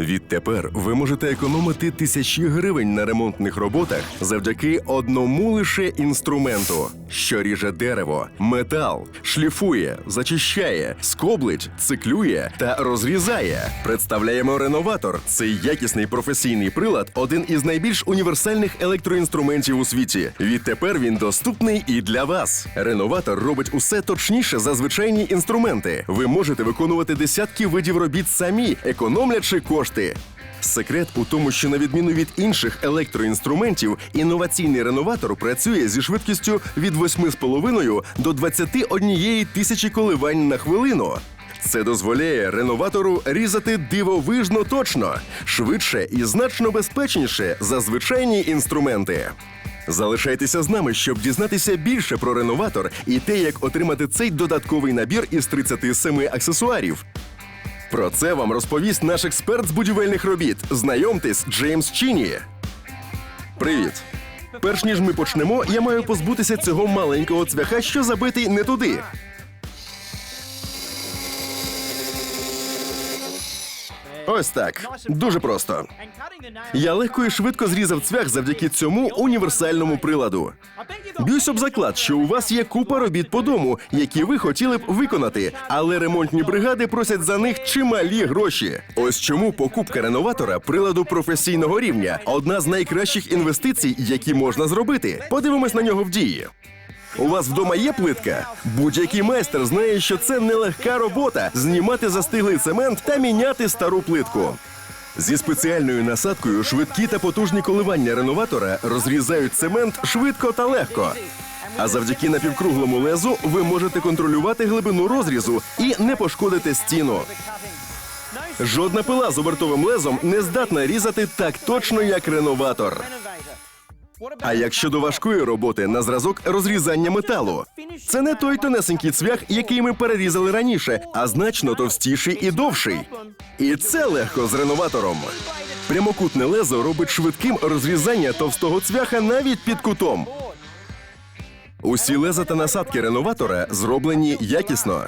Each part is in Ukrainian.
Відтепер ви можете економити тисячі гривень на ремонтних роботах завдяки одному лише інструменту, що ріже дерево, метал, шліфує, зачищає, скоблить, циклює та розрізає. Представляємо реноватор. Цей якісний професійний прилад один із найбільш універсальних електроінструментів у світі. Відтепер він доступний і для вас. Реноватор робить усе точніше за звичайні інструменти. Ви можете виконувати десятки видів робіт самі, економлячи кошти. Секрет у тому, що на відміну від інших електроінструментів, інноваційний реноватор працює зі швидкістю від 8,5 до 21 тисячі коливань на хвилину. Це дозволяє реноватору різати дивовижно точно, швидше і значно безпечніше за звичайні інструменти. Залишайтеся з нами, щоб дізнатися більше про реноватор і те, як отримати цей додатковий набір із 37 аксесуарів. Про це вам розповість наш експерт з будівельних робіт. Знайомтесь, Джеймс Чіні. Привіт. Перш ніж ми почнемо, я маю позбутися цього маленького цвяха, що забитий не туди. Ось так. Дуже просто. Я легко і швидко зрізав цвях завдяки цьому універсальному приладу. Б'юсь об заклад, що у вас є купа робіт по дому, які ви хотіли б виконати, але ремонтні бригади просять за них чималі гроші. Ось чому покупка реноватора приладу професійного рівня одна з найкращих інвестицій, які можна зробити. Подивимось на нього в дії. У вас вдома є плитка? Будь-який майстер знає, що це нелегка робота знімати застиглий цемент та міняти стару плитку. Зі спеціальною насадкою швидкі та потужні коливання реноватора розрізають цемент швидко та легко. А завдяки напівкруглому лезу ви можете контролювати глибину розрізу і не пошкодити стіну. Жодна пила з обертовим лезом не здатна різати так точно, як реноватор. А як щодо важкої роботи на зразок розрізання металу, це не той тонесенький цвях, який ми перерізали раніше, а значно товстіший і довший. І це легко з реноватором. Прямокутне лезо робить швидким розрізання товстого цвяха навіть під кутом. Усі леза та насадки реноватора зроблені якісно.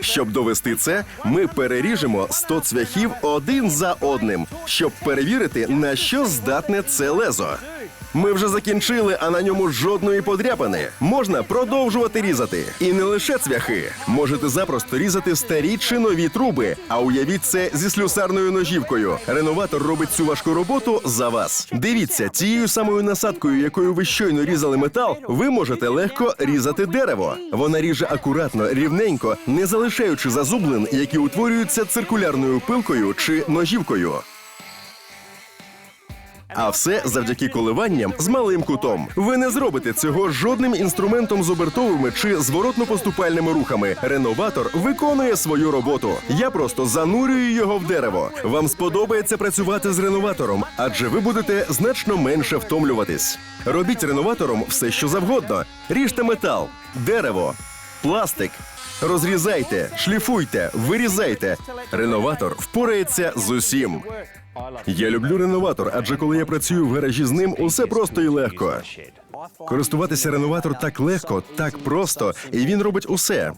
Щоб довести це, ми переріжемо 100 цвяхів один за одним, щоб перевірити, на що здатне це лезо. Ми вже закінчили, а на ньому жодної подряпини. Можна продовжувати різати. І не лише цвяхи. Можете запросто різати старі чи нові труби. А уявіть це зі слюсарною ножівкою. Реноватор робить цю важку роботу за вас. Дивіться, цією самою насадкою, якою ви щойно різали метал, ви можете легко різати дерево. Вона ріже акуратно, рівненько, не залишаючи зазублин, які утворюються циркулярною пилкою чи ножівкою. А все завдяки коливанням з малим кутом. Ви не зробите цього жодним інструментом з обертовими чи зворотно-поступальними рухами. Реноватор виконує свою роботу. Я просто занурюю його в дерево. Вам сподобається працювати з реноватором, адже ви будете значно менше втомлюватись. Робіть реноватором все, що завгодно. Ріжте метал, дерево, пластик. Розрізайте, шліфуйте, вирізайте. Реноватор впорається з усім. Я люблю реноватор, адже коли я працюю в гаражі з ним, усе просто і легко. Користуватися реноватор так легко, так просто, і він робить усе.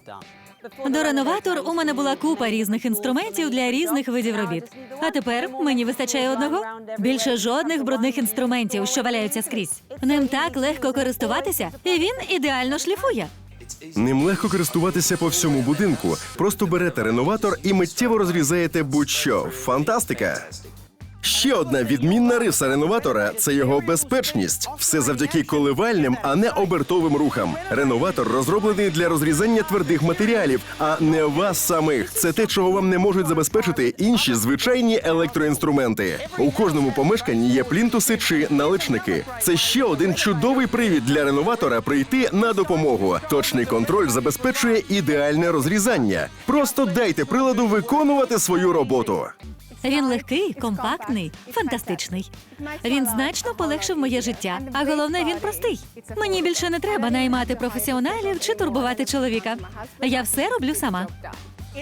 До реноватор у мене була купа різних інструментів для різних видів робіт. А тепер мені вистачає одного. Більше жодних брудних інструментів, що валяються скрізь. Ним так легко користуватися, і він ідеально шліфує. Ним легко користуватися по всьому будинку. Просто берете реноватор і миттєво розрізаєте будь-що. Фантастика! Ще одна відмінна риса реноватора це його безпечність. Все завдяки коливальним, а не обертовим рухам. Реноватор розроблений для розрізання твердих матеріалів, а не вас самих. Це те, чого вам не можуть забезпечити інші звичайні електроінструменти. У кожному помешканні є плінтуси чи наличники. Це ще один чудовий привід для реноватора прийти на допомогу. Точний контроль забезпечує ідеальне розрізання. Просто дайте приладу виконувати свою роботу. Він легкий, компактний, фантастичний. Він значно полегшив моє життя. А головне, він простий. Мені більше не треба наймати професіоналів чи турбувати чоловіка. Я все роблю сама.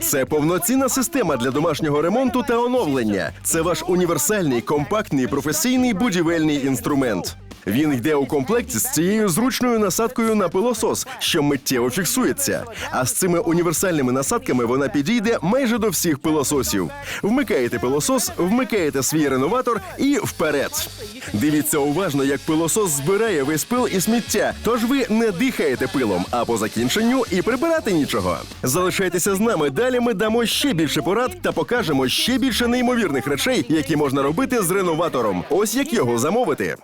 Це повноцінна система для домашнього ремонту та оновлення. Це ваш універсальний, компактний, професійний будівельний інструмент. Він йде у комплекті з цією зручною насадкою на пилосос, що миттєво фіксується. А з цими універсальними насадками вона підійде майже до всіх пилососів. Вмикаєте пилосос, вмикаєте свій реноватор і вперед. Дивіться уважно, як пилосос збирає весь пил і сміття. Тож ви не дихаєте пилом, а по закінченню і прибирати нічого. Залишайтеся з нами. Далі ми дамо ще більше порад та покажемо ще більше неймовірних речей, які можна робити з реноватором. Ось як його замовити.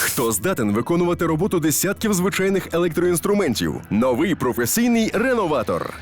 Хто здатен виконувати роботу десятків звичайних електроінструментів? Новий професійний реноватор.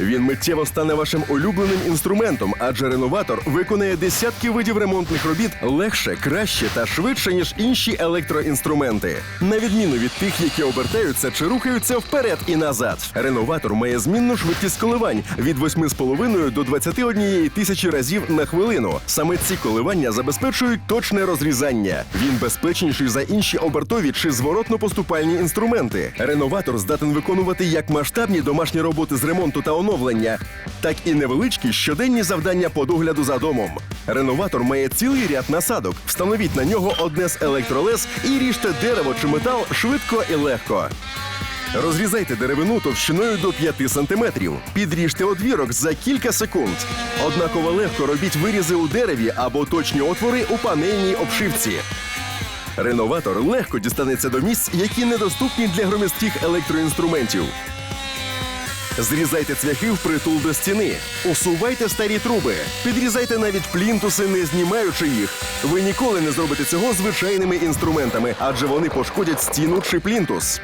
Він миттєво стане вашим улюбленим інструментом, адже реноватор виконає десятки видів ремонтних робіт легше, краще та швидше, ніж інші електроінструменти. На відміну від тих, які обертаються чи рухаються вперед і назад. Реноватор має змінну швидкість коливань від 8,5 до 21 тисячі разів на хвилину. Саме ці коливання забезпечують точне розрізання. Він безпечніший за інші обертові чи зворотно-поступальні інструменти. Реноватор здатен виконувати як масштабні домашні роботи з ремонту та оновлення, так і невеличкі щоденні завдання по догляду за домом. Реноватор має цілий ряд насадок. Встановіть на нього одне з електролез і ріжте дерево чи метал швидко і легко. Розрізайте деревину товщиною до 5 сантиметрів. Підріжте одвірок за кілька секунд. Однаково легко робіть вирізи у дереві або точні отвори у панельній обшивці. Реноватор легко дістанеться до місць, які недоступні для громістких електроінструментів. Зрізайте цвяхи впритул до стіни, усувайте старі труби, підрізайте навіть плінтуси, не знімаючи їх. Ви ніколи не зробите цього звичайними інструментами, адже вони пошкодять стіну чи плінтус.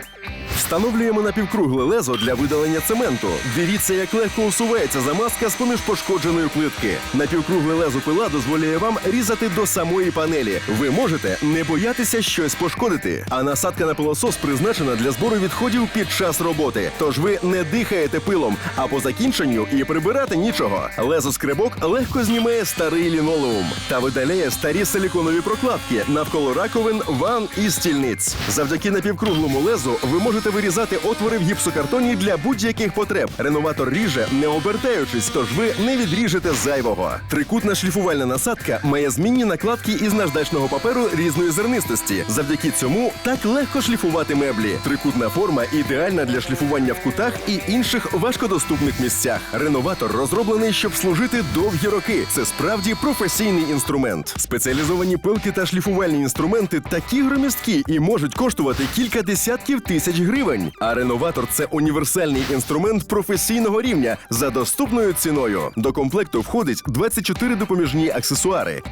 Встановлюємо напівкругле лезо для видалення цементу. Дивіться, як легко усувається замазка з поміж пошкодженої плитки. Напівкругле лезо пила дозволяє вам різати до самої панелі. Ви можете не боятися щось пошкодити. А насадка на пилосос призначена для збору відходів під час роботи. Тож ви не дихаєте пилом, а по закінченню і прибирати нічого. Лезо скребок легко знімає старий лінолеум та видаляє старі силіконові прокладки навколо раковин, ван і стільниць. Завдяки напівкруглому лезу ви можете вирізати отвори в гіпсокартоні для будь-яких потреб. Реноватор ріже, не обертаючись, тож ви не відріжете зайвого. Трикутна шліфувальна насадка має змінні накладки із наждачного паперу різної зернистості. Завдяки цьому так легко шліфувати меблі. Трикутна форма ідеальна для шліфування в кутах і інших важкодоступних місцях. Реноватор розроблений, щоб служити довгі роки. Це справді професійний інструмент. Спеціалізовані пилки та шліфувальні інструменти такі громісткі і можуть коштувати кілька десятків тисяч гривень. А реноватор це універсальний інструмент професійного рівня за доступною ціною. До комплекту входить 24 допоміжні аксесуари.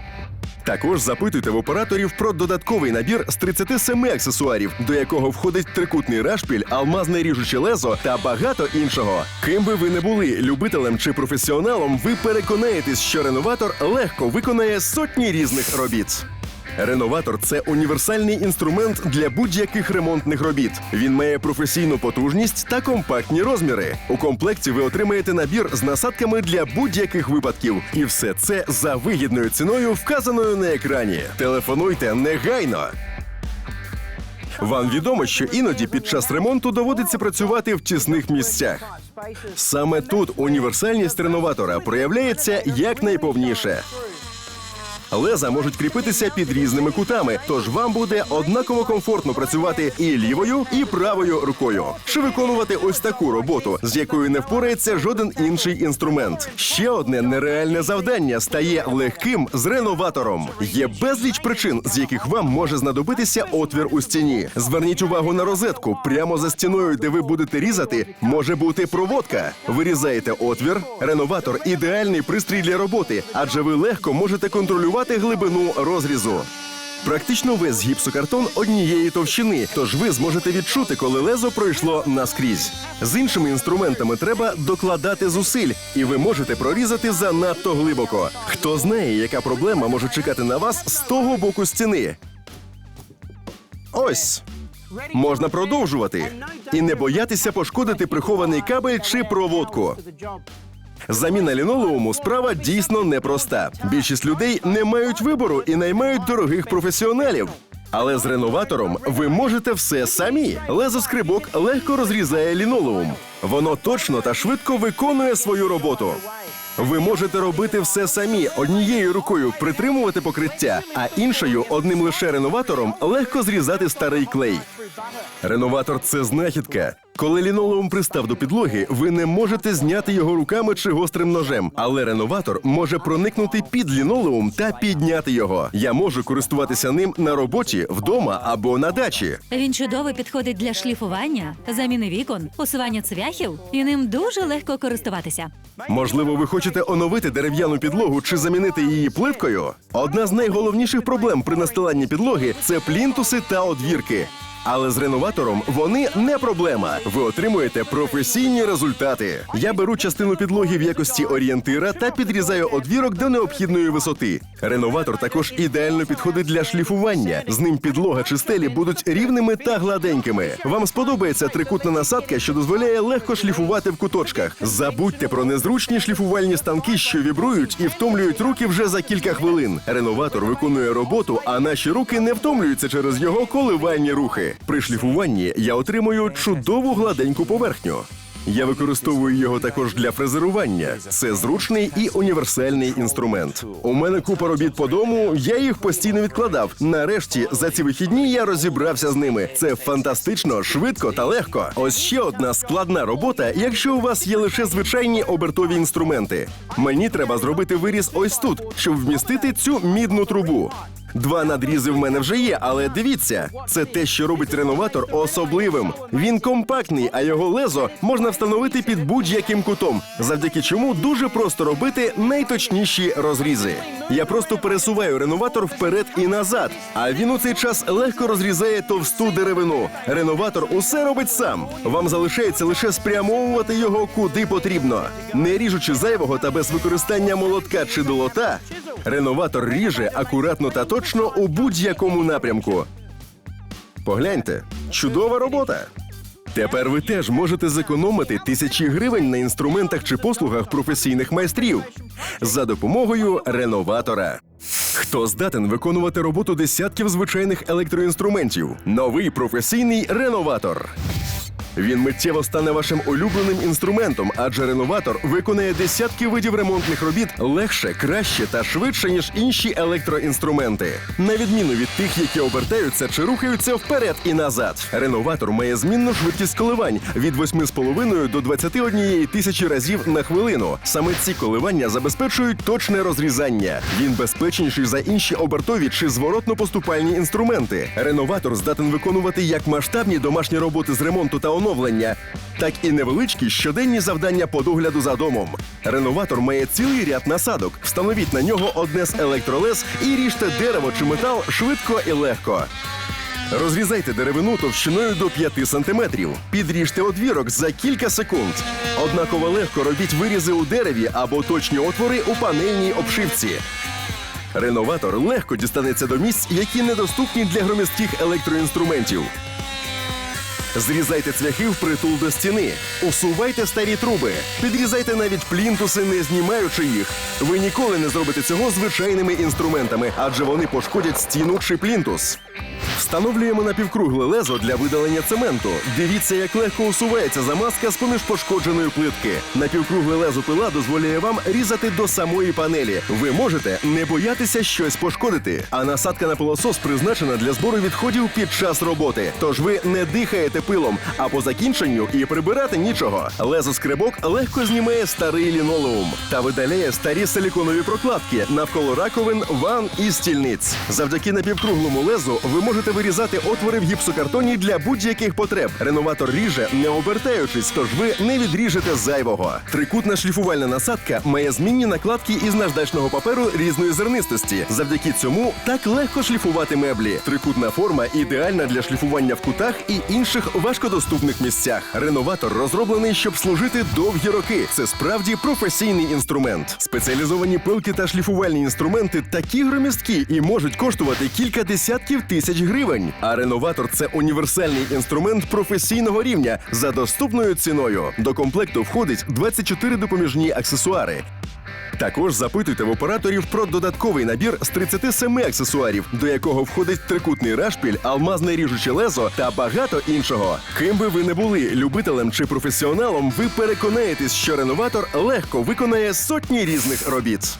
Також запитуйте в операторів про додатковий набір з 37 аксесуарів, до якого входить трикутний рашпіль, алмазне ріжуче лезо та багато іншого. Ким би ви не були, любителем чи професіоналом, ви переконаєтесь, що реноватор легко виконає сотні різних робіт. Реноватор це універсальний інструмент для будь-яких ремонтних робіт. Він має професійну потужність та компактні розміри. У комплекті ви отримаєте набір з насадками для будь-яких випадків. І все це за вигідною ціною, вказаною на екрані. Телефонуйте негайно. Вам відомо, що іноді під час ремонту доводиться працювати в тісних місцях. Саме тут універсальність реноватора проявляється якнайповніше. Леза можуть кріпитися під різними кутами, тож вам буде однаково комфортно працювати і лівою, і правою рукою. Чи виконувати ось таку роботу, з якою не впорається жоден інший інструмент. Ще одне нереальне завдання стає легким з реноватором. Є безліч причин, з яких вам може знадобитися отвір у стіні. Зверніть увагу на розетку. Прямо за стіною, де ви будете різати, може бути проводка. Вирізаєте отвір. Реноватор ідеальний пристрій для роботи, адже ви легко можете контролювати глибину розрізу. Практично весь гіпсокартон однієї товщини, тож ви зможете відчути, коли лезо пройшло наскрізь. З іншими інструментами треба докладати зусиль, і ви можете прорізати занадто глибоко. Хто знає, яка проблема може чекати на вас з того боку стіни? Ось. Можна продовжувати і не боятися пошкодити прихований кабель чи проводку. Заміна лінолеуму справа дійсно непроста. Більшість людей не мають вибору і наймають дорогих професіоналів. Але з реноватором ви можете все самі. Лезоскрибок легко розрізає лінолеум. Воно точно та швидко виконує свою роботу. Ви можете робити все самі однією рукою притримувати покриття, а іншою одним лише реноватором легко зрізати старий клей. Реноватор це знахідка. Коли лінолеум пристав до підлоги, ви не можете зняти його руками чи гострим ножем, але реноватор може проникнути під лінолеум та підняти його. Я можу користуватися ним на роботі, вдома або на дачі. Він чудово підходить для шліфування, заміни вікон, усування цвяхів, і ним дуже легко користуватися. Можливо, ви хочете оновити дерев'яну підлогу чи замінити її плиткою? Одна з найголовніших проблем при настиланні підлоги це плінтуси та одвірки. Але з реноватором вони не проблема. Ви отримуєте професійні результати. Я беру частину підлоги в якості орієнтира та підрізаю одвірок до необхідної висоти. Реноватор також ідеально підходить для шліфування. З ним підлога чи стелі будуть рівними та гладенькими. Вам сподобається трикутна насадка, що дозволяє легко шліфувати в куточках. Забудьте про незручні шліфувальні станки, що вібрують і втомлюють руки вже за кілька хвилин. Реноватор виконує роботу, а наші руки не втомлюються через його коливальні рухи. При шліфуванні я отримую чудову гладеньку поверхню. Я використовую його також для фрезерування. Це зручний і універсальний інструмент. У мене купа робіт по дому, я їх постійно відкладав. Нарешті за ці вихідні я розібрався з ними. Це фантастично, швидко та легко. Ось ще одна складна робота, якщо у вас є лише звичайні обертові інструменти. Мені треба зробити виріз ось тут, щоб вмістити цю мідну трубу. Два надрізи в мене вже є, але дивіться, це те, що робить реноватор особливим. Він компактний, а його лезо можна встановити під будь-яким кутом, завдяки чому дуже просто робити найточніші розрізи. Я просто пересуваю реноватор вперед і назад, а він у цей час легко розрізає товсту деревину. Реноватор усе робить сам. Вам залишається лише спрямовувати його куди потрібно, не ріжучи зайвого та без використання молотка чи долота. Реноватор ріже акуратно та точно у будь-якому напрямку. Погляньте, чудова робота. Тепер ви теж можете зекономити тисячі гривень на інструментах чи послугах професійних майстрів за допомогою реноватора. Хто здатен виконувати роботу десятків звичайних електроінструментів? Новий професійний реноватор. Він миттєво стане вашим улюбленим інструментом, адже реноватор виконає десятки видів ремонтних робіт легше, краще та швидше, ніж інші електроінструменти. На відміну від тих, які обертаються чи рухаються вперед і назад. Реноватор має змінну швидкість коливань від 8,5 до 21 тисячі разів на хвилину. Саме ці коливання забезпечують точне розрізання. Він безпечніший за інші обертові чи зворотно-поступальні інструменти. Реноватор здатен виконувати як масштабні домашні роботи з ремонту та оновлення, так і невеличкі щоденні завдання по догляду за домом. Реноватор має цілий ряд насадок. Встановіть на нього одне з електролез і ріжте дерево чи метал швидко і легко. Розрізайте деревину товщиною до 5 сантиметрів. Підріжте одвірок за кілька секунд. Однаково легко робіть вирізи у дереві або точні отвори у панельній обшивці. Реноватор легко дістанеться до місць, які недоступні для громістких електроінструментів. Зрізайте цвяхи впритул до стіни, усувайте старі труби, підрізайте навіть плінтуси, не знімаючи їх. Ви ніколи не зробите цього звичайними інструментами, адже вони пошкодять стіну чи плінтус. Встановлюємо напівкругле лезо для видалення цементу. Дивіться, як легко усувається замазка з поміж пошкодженої плитки. Напівкругле лезо пила дозволяє вам різати до самої панелі. Ви можете не боятися щось пошкодити. А насадка на пилосос призначена для збору відходів під час роботи. Тож ви не дихаєте пилом, а по закінченню і прибирати нічого. Лезо скребок легко знімає старий лінолеум та видаляє старі силіконові прокладки навколо раковин, ван і стільниць. Завдяки напівкруглому лезу ви можете вирізати отвори в гіпсокартоні для будь-яких потреб. Реноватор ріже, не обертаючись, тож ви не відріжете зайвого. Трикутна шліфувальна насадка має змінні накладки із наждачного паперу різної зернистості. Завдяки цьому так легко шліфувати меблі. Трикутна форма ідеальна для шліфування в кутах і інших важкодоступних місцях. Реноватор розроблений, щоб служити довгі роки. Це справді професійний інструмент. Спеціалізовані пилки та шліфувальні інструменти такі громісткі і можуть коштувати кілька десятків тисяч гривень. А реноватор це універсальний інструмент професійного рівня за доступною ціною. До комплекту входить 24 допоміжні аксесуари. Також запитуйте в операторів про додатковий набір з 37 аксесуарів, до якого входить трикутний рашпіль, алмазне ріжуче лезо та багато іншого. Ким би ви не були, любителем чи професіоналом, ви переконаєтесь, що реноватор легко виконає сотні різних робіт.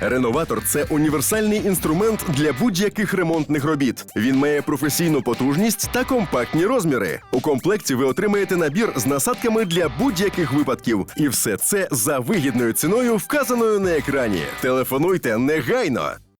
Реноватор це універсальний інструмент для будь-яких ремонтних робіт. Він має професійну потужність та компактні розміри. У комплекті ви отримаєте набір з насадками для будь-яких випадків. І все це за вигідною ціною, вказаною на екрані. Телефонуйте негайно.